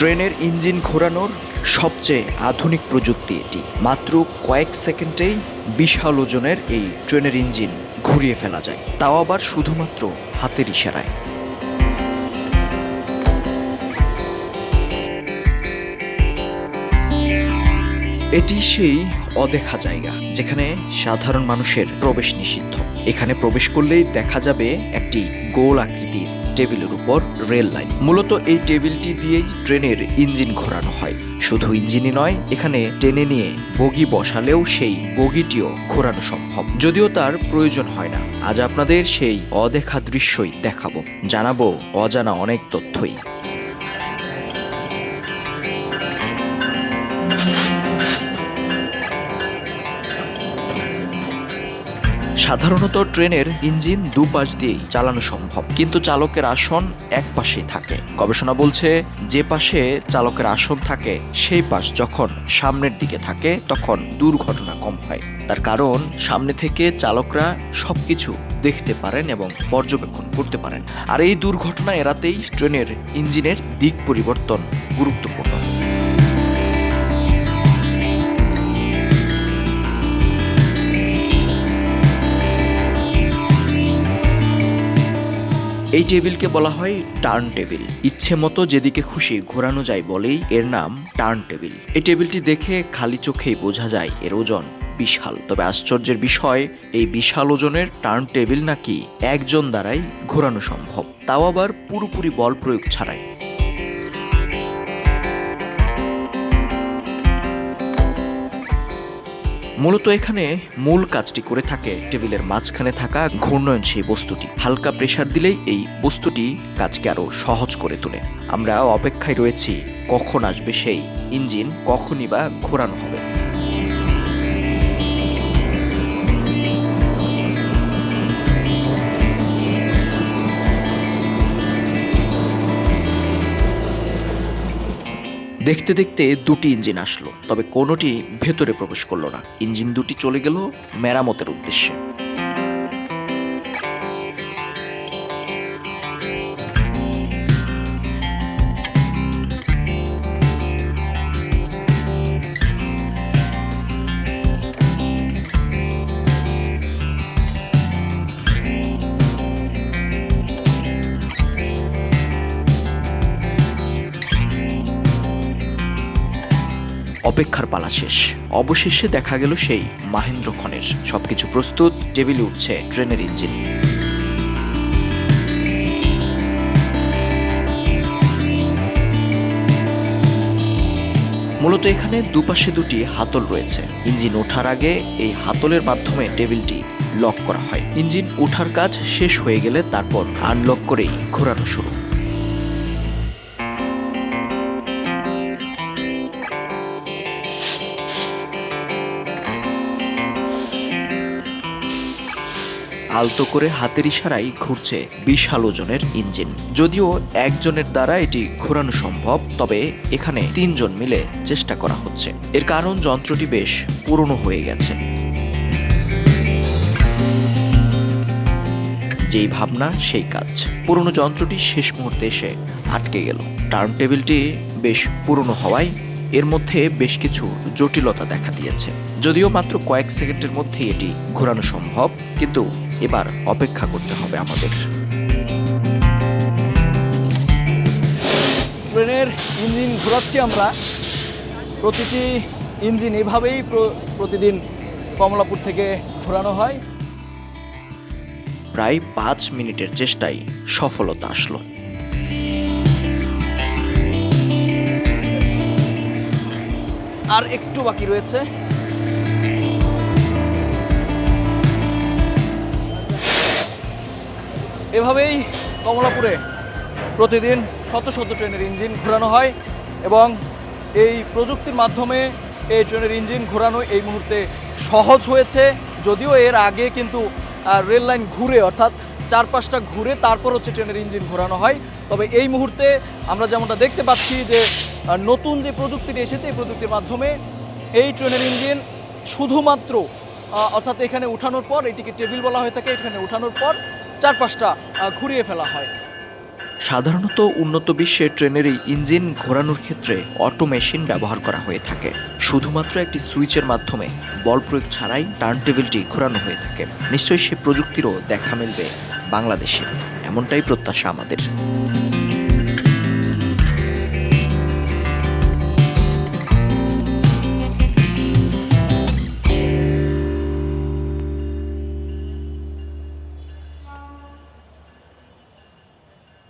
ট্রেনের ইঞ্জিন ঘোরানোর সবচেয়ে আধুনিক প্রযুক্তি এটি। মাত্র কয়েক সেকেন্ডেই বিশাল ওজনের এই ট্রেনের ইঞ্জিন ঘুরিয়ে ফেলা যায়। তাও আবার শুধুমাত্র হাতের ইশারায়। এটি সেই অদেখা জায়গা যেখানে সাধারণ মানুষের প্রবেশ নিষিদ্ধ। এখানে প্রবেশ করলেই দেখা যাবে একটি গোল আকৃতির টেবিলের উপর রেল লাইন। মূলত এই টেবিলটি দিয়েই ট্রেনের ইঞ্জিন ঘোরানো হয়। শুধু ইঞ্জিনই নয়, এখানে টেনে নিয়ে বগি বসালেও সেই বগিটিও ঘোরানো সম্ভব। যদিও তার প্রয়োজন হয় না। আজ আপনাদের সেই অদেখা দৃশ্যই দেখাবো। জানাব অজানা অনেক তথ্যই। সাধারণত ট্রেনের ইঞ্জিন দুপাশ দিয়েই চালানো সম্ভব, কিন্তু চালকের আসন এক পাশেই থাকে। গবেষণা বলছে, যে পাশে চালকের আসন থাকে, সেই পাশ যখন সামনের দিকে থাকে, তখন দুর্ঘটনা কম হয়। তার কারণ, সামনে থেকে চালকরা সবকিছু দেখতে পারেন এবং পর্যবেক্ষণ করতে পারেন। আর এই দুর্ঘটনা এড়াতেই ট্রেনের ইঞ্জিনের দিক পরিবর্তন গুরুত্বপূর্ণ। এই টেবিলকে বলা হয় টার্ন টেবিল। ইচ্ছে মতো যেদিকে খুশি ঘোরানো যায় বলেই এর নাম টার্ন টেবিল। এই টেবিলটি দেখে খালি চোখেই বোঝা যায় এর ওজন বিশাল। তবে আশ্চর্যের বিষয়, এই বিশাল ওজনের টার্ন টেবিল নাকি একজন দ্বারাই ঘোরানো সম্ভব। তাও আবার পুরোপুরি বল প্রয়োগ ছাড়াই। মূলত এখানে মূল কাজটি করে থাকে। টেবিলের মাঝখানে থাকা ঘূর্ণয়ন সেই বস্তুটি। হালকা প্রেসার দিলেই এই বস্তুটি কাজকে আরও সহজ করে তোলে। আমরা অপেক্ষায় রয়েছি, কখন আসবে সেই ইঞ্জিন, কখনই বা ঘোরানো হবে। দেখতে দেখতে দুটি ইঞ্জিন আসলো, তবে কোনোটি ভেতরে প্রবেশ করল না। ইঞ্জিন দুটি চলে গেল মেরামতের উদ্দেশ্যে। অপেক্ষার পালা শেষ। অবশেষে দেখা গেল সেই মাহেন্দ্র খনের সবকিছু প্রস্তুত, টেবিলে উঠছে ট্রেনের ইঞ্জিন। মূলত এখানে দুপাশে দুটি হাতল রয়েছে। ইঞ্জিন ওঠার আগে এই হাতলের মাধ্যমে টেবিলটি লক করা হয়। ইঞ্জিন ওঠার কাজ শেষ হয়ে গেলে তারপর আনলক করেই ঘোরানো শুরু। আলতো করে হাতের ইশারায় ঘুরছে বিশাল ওজনের ইঞ্জিন। যদিও একজনের দ্বারা এটি ঘোরানো সম্ভব, তবে এখানে তিনজন মিলে চেষ্টা করা হচ্ছে। এর কারণ যন্ত্রটি বেশ পুরনো হয়ে গেছে। যেই ভাবনা, সেই কাজ। পুরনো যন্ত্রটি শেষ মুহূর্তে এসে আটকে গেল। টার্ন টেবিলটি বেশ পুরনো হওয়ায় এর মধ্যে বেশ কিছু জটিলতা দেখা দিয়েছে। যদিও মাত্র কয়েক সেকেন্ডের মধ্যেই এটি ঘোরানো সম্ভব, কিন্তু এবার অপেক্ষা করতে হবে আমাদের। ট্রেনের ইঞ্জিন ঘোরাচ্ছি আমরা। প্রতিটি ইঞ্জিন এভাবেই প্রতিদিন কমলাপুর থেকে ঘোরানো হয়। প্রায় পাঁচ মিনিটের চেষ্টায় সফলতা আসলো। আর একটু বাকি রয়েছে। এভাবেই কমলাপুরে প্রতিদিন শত শত ট্রেনের ইঞ্জিন ঘোরানো হয় এবং এই প্রযুক্তির মাধ্যমে এই ট্রেনের ইঞ্জিন ঘোরানো এই মুহূর্তে সহজ হয়েছে। যদিও এর আগে কিন্তু রেল লাইন ঘুরে অর্থাৎ চার পাঁচটা ঘুরে তারপর হচ্ছে ট্রেনের ইঞ্জিন ঘোরানো হয়। তবে এই মুহূর্তে আমরা যেমনটা দেখতে পাচ্ছি যে নতুন যে প্রযুক্তিটি এসেছে, এই প্রযুক্তির মাধ্যমে এই ট্রেনের ইঞ্জিন শুধুমাত্র অর্থাৎ এখানে উঠানোর পর, এটিকে টেবিল বলা হয়ে থাকে, এখানে উঠানোর পর চার পাঁচটা ঘুরিয়ে ফেলা হয়। সাধারণত উন্নত বিশ্বে ট্রেনের এই ইঞ্জিন ঘোরানোর ক্ষেত্রে অটো মেশিন ব্যবহার করা হয়ে থাকে। শুধুমাত্র একটি সুইচের মাধ্যমে বল প্রয়োগ ছাড়াই টার্ন টেবিলটি ঘোরানো হয়ে থাকে। নিশ্চয়ই সে প্রযুক্তিরও দেখা মিলবে বাংলাদেশে। এমনটাই প্রত্যাশা আমাদের।